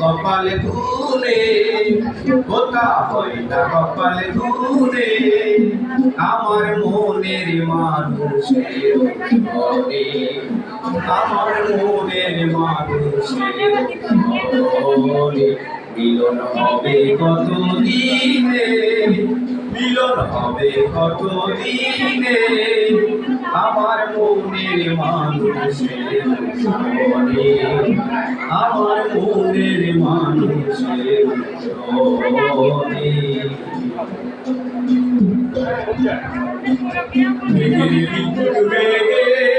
কপালে ঘুরে হয় না কপালে ঘুরে আমার মনের মানুষের আমার মনের মিলন হবে কত দিনে মিলন হবে কত দিনে আমার মনের মানুষের ঘরে আমার মনের মানুষের ঘরে মেঘের বিদ্যুৎ বেগে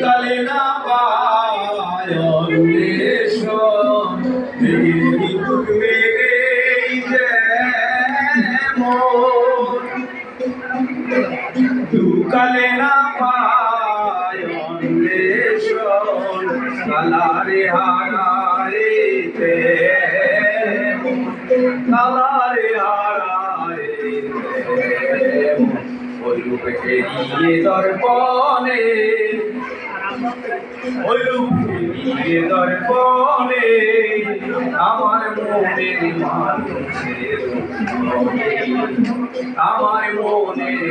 কালে না পায় দুকালে না পায় কালারে হারারে কালারে হারারে রূপে ফেরিয়ে দর্পণে ওই রূপ ফেরিয়ে দর্পণে আমার মনের মানুষের আমার মনের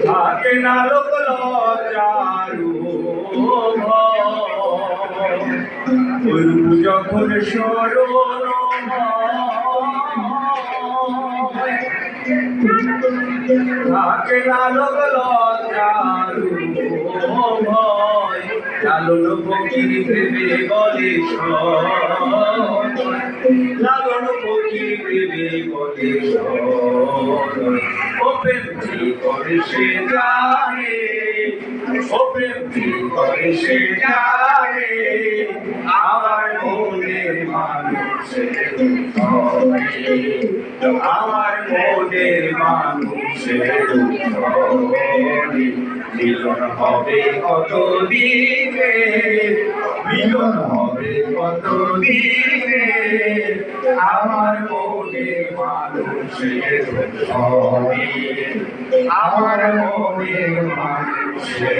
থাকে না লোক রূপ যখন স্মরণ থাকে না লোক ভয় লালন ফকির ভেবে বলে লালন ফকির ভেবে বলে ও প্রেমটি করে সে জানে। ও প্রেমটি করে সে জানে। আমার মনের মানুষের ঘরে, আমার মনের মানুষের মিলন হবে কত দিনে? মিলন হবে কত দিনে? আমার মনে মানুষের আমার মনে মানুষের